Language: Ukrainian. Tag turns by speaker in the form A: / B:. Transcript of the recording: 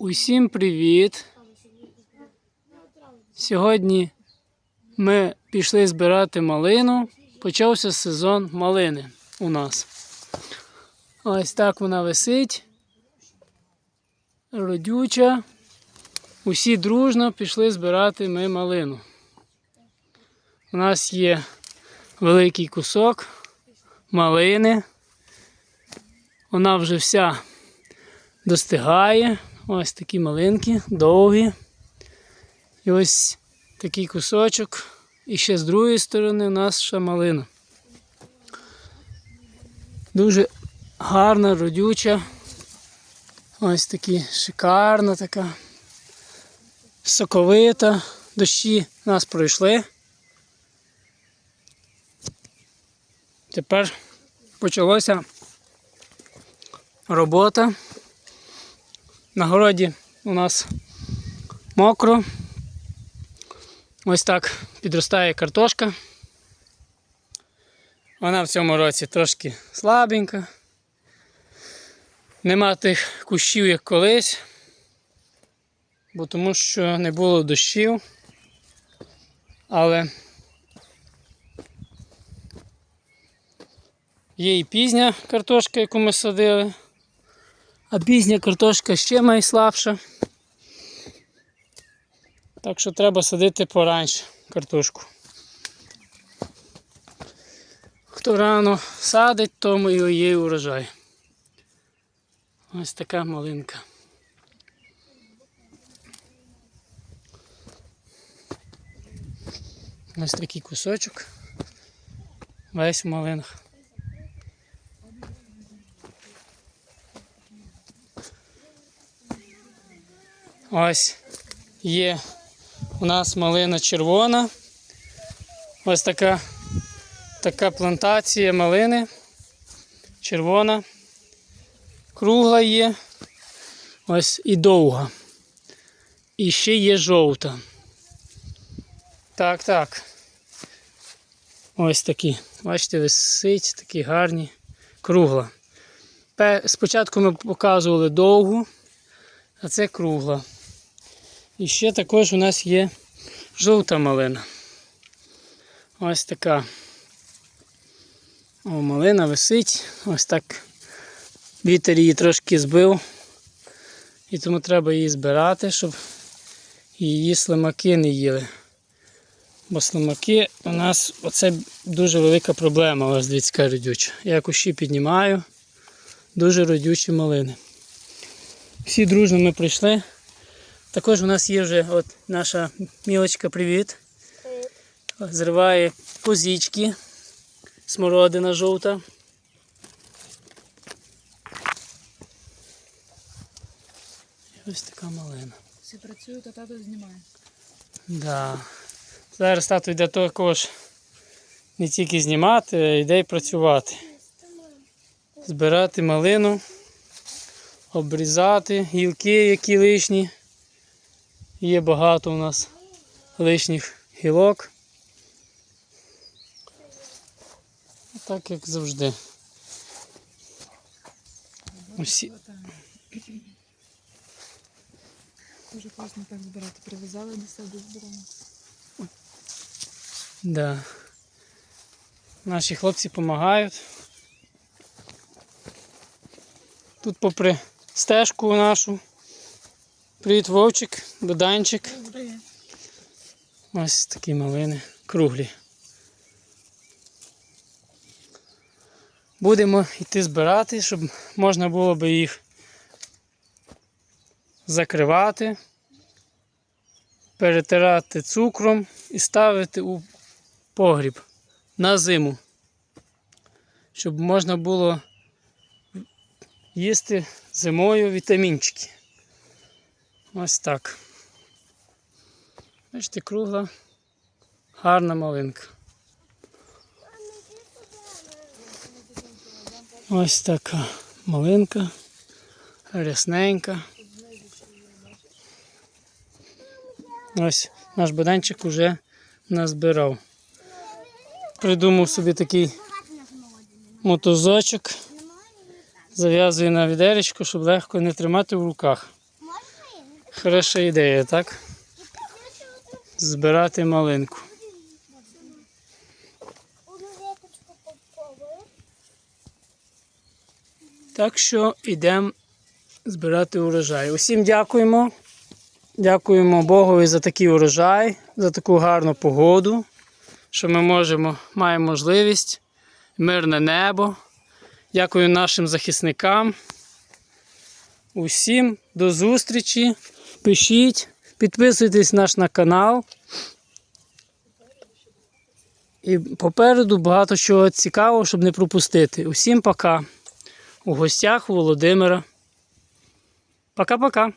A: Усім привіт! Сьогодні ми пішли збирати малину. Почався сезон малини у нас. Ось так вона висить. Родюча. Усі дружно пішли збирати ми малину. У нас є великий кусок малини. Вона вже вся достигає. Ось такі малинки, довгі. І ось такий кусочок. І ще з другої сторони у нас ще малина. Дуже гарна, родюча. Ось такі шикарна така. Соковита. Дощі нас пройшли. Тепер почалася робота. На городі у нас мокро. Ось так підростає картошка. Вона в цьому році трошки слабенька. Нема тих кущів, як колись, бо тому що не було дощів. Але є і пізня картошка, яку ми садили. А пізня картошка ще найслабша. Так що треба садити пораньше картошку. Хто рано садить, тому і є урожай. Ось така малинка. Ось такий кусочок. Весь в малинах. Ось є у нас малина червона. Ось така, така плантація малини. Червона. Кругла є. Ось і довга. І ще є жовта. Так, так. Ось такі. Бачите, висить, такі гарні. Кругла. Спочатку ми показували довгу, а це кругла. І ще також у нас є жовта малина. Ось така. О, малина висить. Ось так. Вітер її трошки збив. І тому треба її збирати, щоб її слимаки не їли. Бо слимаки у нас оце дуже велика проблема, ось дивіться, родюча. Я кущі піднімаю, дуже родючі малини. Всі дружно ми прийшли. Також у нас є вже от наша мілочка, привіт. Зриває позічки, смородина жовта. І ось така малина.
B: Всі працюють, а тато знімає.
A: Да. Зараз тато йде також не тільки знімати, а йде й працювати. Збирати малину, обрізати гілки, які лишні. Є багато у нас лишніх гілок. Так як завжди. Усі.
B: Дуже класно так збирати. Прив'язали до себе збираємо.
A: Да. Наші хлопці допомагають. Тут попри стежку нашу. Привіт, Вовчик, Боданчик. Ось такі малини, круглі. Будемо йти збирати, щоб можна було би їх закривати, перетирати цукром і ставити у погріб на зиму, щоб можна було їсти зимою вітамінчики. Ось так. Бачите, кругла, гарна малинка. Ось така малинка, рясненька. Ось наш боданчик уже назбирав. Придумав собі такий мотузочок. Зав'язує на відеречко, щоб легко не тримати в руках. Хороша ідея, так? Збирати малинку. Так що йдемо збирати урожай. Усім дякуємо. Дякуємо Богові за такий урожай, за таку гарну погоду, що ми можемо, маємо можливість, мирне небо. Дякую нашим захисникам. Усім до зустрічі. Пишіть, підписуйтесь наш на канал. І попереду багато чого цікавого, щоб не пропустити. Усім пока. У гостях Володимира. Пока-пока.